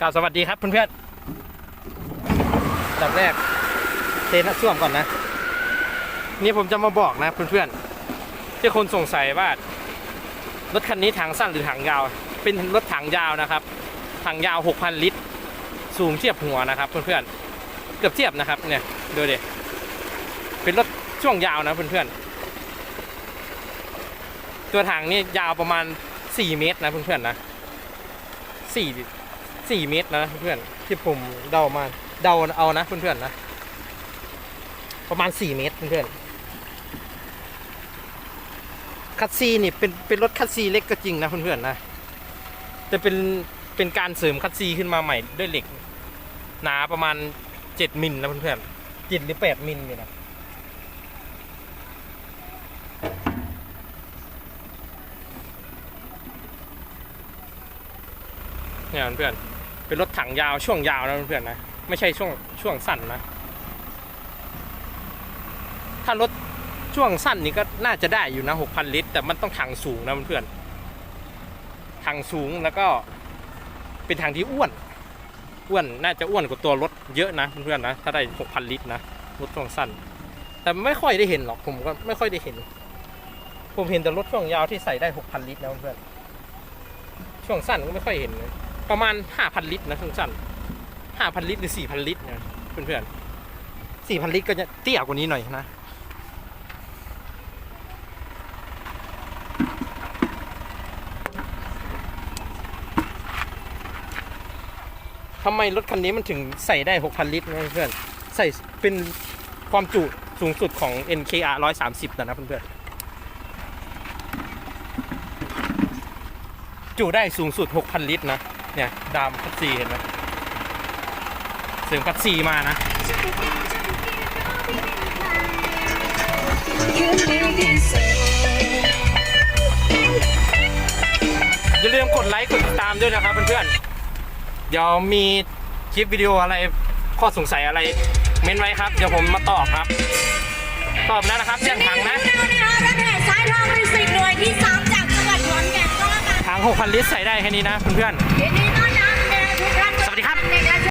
กล่าวสวัสดีครับเพื่อนๆอันดับแรกเทน้ำส้วมก่อนนะ นี่ผมจะมาบอกนะเพื่อนๆที่คนสงสัยว่ารถคันนี้ถังสั้นหรือถังยาว เป็นรถถังยาวนะครับ ถังยาว 6,000 ลิตร สูงเทียบหัวนะครับ เพื่อนๆ เกือบเทียบนะครับเนี่ยดูดิ เป็นรถช่วงยาวนะเพื่อนๆ ตัวถังนี่ยาวประมาณ 4 เมตรนะเพื่อนๆนะ4 4เมตรนะเพื่อนที่ผมเดามาเดาเอานะเพื่อนๆนะ ประมาณ4เมตรเพื่อนคัตซีนี่เป็นเป็นรถคัตซีเล็กก็จริงนะเพื่อนๆนะแต่เป็นเป็นการเสริมคัตซีขึ้นมาใหม่ด้วยเหล็ก หนาประมาณ7มิลนะเพื่อนๆ7หรือ8มิลเนี่ยนะเนี่ยเพื่อน เป็นรถถังยาวช่วงยาวนะเพื่อนๆนะ ไม่ใช่ช่วงช่วงสั้นนะ ถ้ารถช่วงสั้นนี่ก็น่าจะได้อยู่นะ6,000ลิตร แต่มันต้องถังสูงนะเพื่อนๆถังสูงแล้วก็เป็นถังที่อ้วน อ้วนน่าจะอ้วนกว่าตัวรถเยอะนะเพื่อนๆนะ ถ้าได้6,000ลิตรนะรถช่วงสั้น แต่ไม่ค่อยได้เห็นหรอกผมก็ไม่ค่อยได้เห็น ผมเห็นแต่รถช่วงยาวที่ใส่ได้6,000ลิตรนะเพื่อนช่วงสั้นก็ไม่ค่อยเห็นเลย ประมาณ 5,000 ลิตรนะสั้นๆ5,000 ลิตรหรือ 4,000 ลิตรนะเพื่อนๆ4,000 ลิตรก็จะเตี้ยกว่านี้หน่อยนะทำไมรถคันนี้มันถึงใส่ได้ 6,000 ลิตรนะเพื่อนใส่เป็นความจุสูงสุดของ NKR 130 นะนะเพื่อนๆจุได้สูงสุด 6,000 ลิตรนะ เนี่ยดามคัตซีเห็นไหมเสริมคัตซีมานะอย่าลืมกดไลค์กดติดตามด้วยนะครับเพื่อนๆเดี๋ยวมีคลิปวิดีโออะไรข้อสงสัยอะไร เม้นไว้ครับ เดี๋ยวผมมาตอบครับ ตอบแล้วนะครับเรื่องถังนะรถแห่สายทองมิวสิกหน่วยที่สาม 6,000 ลิตรใส่ได้แค่นี้นะเพื่อนๆยินดีต้อนรับนะคะทุกท่านสวัสดีครับใน